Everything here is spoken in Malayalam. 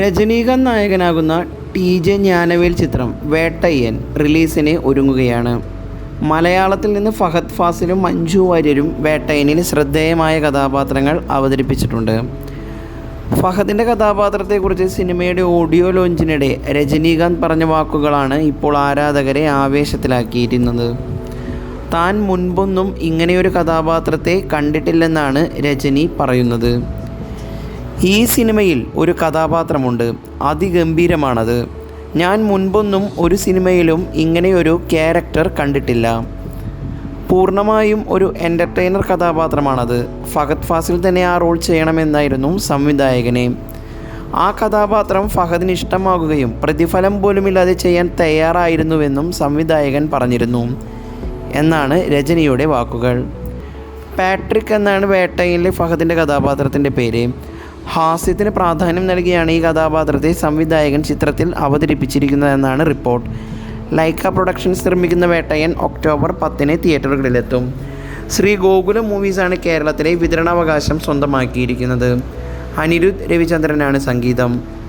രജനീകാന്ത് നായകനാകുന്ന ടി ജെ ജ്ഞാനവേൽ ചിത്രം വേട്ടയ്യൻ റിലീസിന് ഒരുങ്ങുകയാണ്. മലയാളത്തിൽ നിന്ന് ഫഹദ് ഫാസിലും മഞ്ജു വാര്യരും വേട്ടയ്യനിൽ ശ്രദ്ധേയമായ കഥാപാത്രങ്ങൾ അവതരിപ്പിച്ചിട്ടുണ്ട്. ഫഹദിന്റെ കഥാപാത്രത്തെക്കുറിച്ച് സിനിമയുടെ ഓഡിയോ ലോഞ്ചിനിടെ രജനീകാന്ത് പറഞ്ഞ വാക്കുകളാണ് ഇപ്പോൾ ആരാധകരെ ആവേശത്തിലാക്കിയിരുന്നത് താൻ മുൻപൊന്നും ഇങ്ങനെയൊരു കഥാപാത്രത്തെ കണ്ടിട്ടില്ലെന്നാണ് രജനി പറയുന്നത്. ഈ സിനിമയിൽ ഒരു കഥാപാത്രമുണ്ട്. അതിഗംഭീരമാണത്. ഞാൻ മുൻപൊന്നും ഒരു സിനിമയിലും ഇങ്ങനെയൊരു ക്യാരക്ടർ കണ്ടിട്ടില്ല. പൂർണമായും ഒരു എന്റർടൈനർ കഥാപാത്രമാണത്. ഫഹദ് ഫാസിൽ തന്നെ ആ റോൾ ചെയ്യണമെന്നായിരുന്നു സംവിധായകനെ. ആ കഥാപാത്രം ഫഹദിന് ഇഷ്ടമാകുകയും പ്രതിഫലം പോലുമില്ലാതെ ചെയ്യാൻ തയ്യാറായിരുന്നുവെന്നും സംവിധായകൻ പറഞ്ഞിരുന്നു. എന്നാണ് രജനിയുടെ വാക്കുകൾ. പാട്രിക് എന്നാണ് വേട്ടയിലെ ഫഹദിന്റെ കഥാപാത്രത്തിന്റെ പേര്. ഹാസ്യത്തിന് പ്രാധാന്യം നൽകിയാണ് ഈ കഥാപാത്രത്തെ സംവിധായകൻ ചിത്രത്തിൽ അവതരിപ്പിച്ചിരിക്കുന്നതെന്നാണ് റിപ്പോർട്ട്. ലൈക്ക പ്രൊഡക്ഷൻസ് നിർമ്മിക്കുന്ന വേട്ടയൻ ഒക്ടോബർ പത്തിന് തിയേറ്ററുകളിലെത്തും. ശ്രീ ഗോകുലം മൂവീസാണ് കേരളത്തിലെ വിതരണാവകാശം സ്വന്തമാക്കിയിരിക്കുന്നത്. അനിരുദ്ധ് രവിചന്ദ്രനാണ് സംഗീതം.